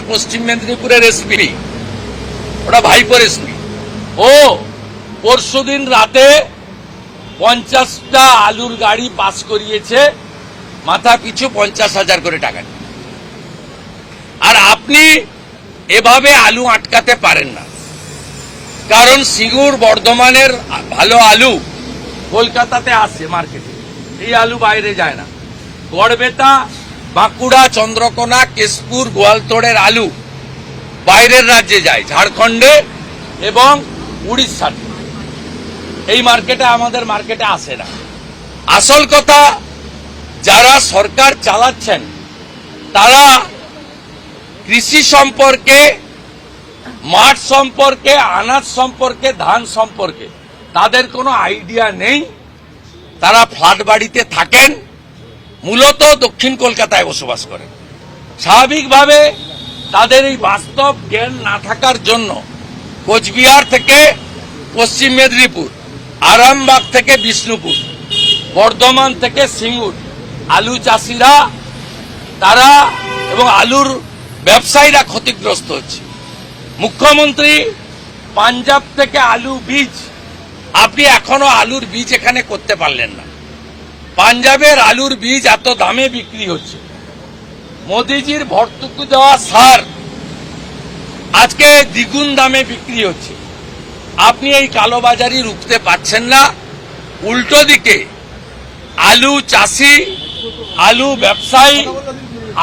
পশ্চিম মেদিনীপুরের এসপি ওটা ভাইপোর এসপি ও, পরশুদিন রাতে পঞ্চাশটা আলুর গাড়ি পাস করিয়েছে, মাথা পিছু পঞ্চাশ হাজার করে টাকা আর আপনি এভাবে আলু আটকাতে পারেন না। কারণ সিঙ্গুর বর্ধমানের ভালো আলু কলকাতাতে আসে মার্কেটে। এই আলু বাইরে যায় না। গড়বেতা বাঁকুড়া, চন্দ্রকোনা, কেশপুর, গোয়ালতোড়ের আলু বাইরের রাজ্যে যায়, ঝাড়খণ্ডে এবং উড়িষ্যাতে এই মার্কেটে, আমাদের মার্কেটে আসে না। আসল কথা, যারা সরকার চালাচ্ছেন, তারা কৃষি সম্পর্কে, মাঠ সম্পর্কে, আনাজ সম্পর্কে, ধান সম্পর্কে, তাদের কোনো আইডিয়া নেই। তারা ফ্ল্যাট বাড়িতে থাকেন মূলত দক্ষিণ কলকাতায় বসবাস করেন। স্বাভাবিকভাবে তাদের এই বাস্তব জ্ঞান না থাকার জন্য কোচবিহার থেকে পশ্চিম মেদিনীপুর, আরামবাগ থেকে বিষ্ণুপুর, বর্ধমান থেকে সিঙ্গুর, আলু চাষিরা তারা এবং আলুর ব্যবসায়ীরা ক্ষতিগ্রস্ত হচ্ছে। মুখ্যমন্ত্রী, পাঞ্জাব থেকে আলু বীজ, আপনি এখনও আলুর বীজ এখানে করতে পারলেন না। পাঞ্জাবের আলুর বীজ এত দামে বিক্রি হচ্ছে। মোদিজির ভর্তুকি দেওয়া সার আজকে দ্বিগুণ দামে বিক্রি হচ্ছে। আপনি এই কালোবাজারি রুখতে পারছেন না। উল্টো দিকে আলু চাষি, আলু ব্যবসায়ী,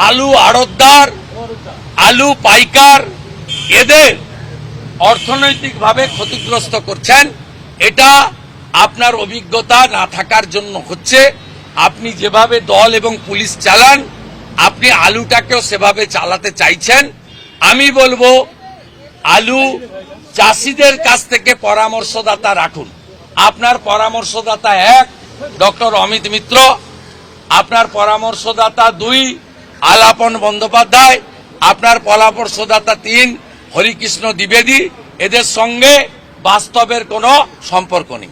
আলু আড়তদার, আলু পাইকার, এদের অর্থনৈতিকভাবে ক্ষতিগ্রস্ত করছেন। এটা আপনার অভিজ্ঞতা না থাকার জন্য হচ্ছে। আপনি যেভাবে দল এবং পুলিশ চালান, আপনি আলুটাকেও সেভাবে চালাতে চাইছেন। আমি বলব, আলু চাষিদের কাছ থেকে পরামর্শদাতা রাখুন। আপনার পরামর্শদাতা এক, ডক্টর অমিত মিত্র। আপনার পরামর্শদাতা দুই, আলাপন বন্দ্যোপাধ্যায়। আপনার পরামর্শদাতা তিন, হরিকৃষ্ণ দ্বিবেদী। এদের সঙ্গে বাস্তবের কোনো সম্পর্ক নেই।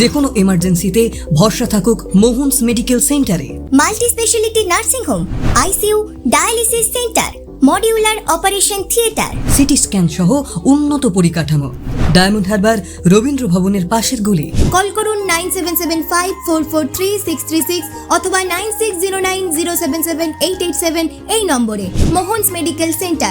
যে কোনো এমার্জেন্সিতে ভরসা থাকুক মোহনস মেডিকেল সেন্টারে। Multi speciality nursing home ICU dialysis centre modular operation theatre. CT scan সহ উন্নত পরিকাঠামো। ডায়মন্ড হারবার রবীন্দ্র ভবনের পাশের গলি। কল করুন nine seven seven five four four three six three six অথবা nine six zero nine zero seven seven eight eight seven এই নম্বরে মোহনস মেডিকেল সেন্টার।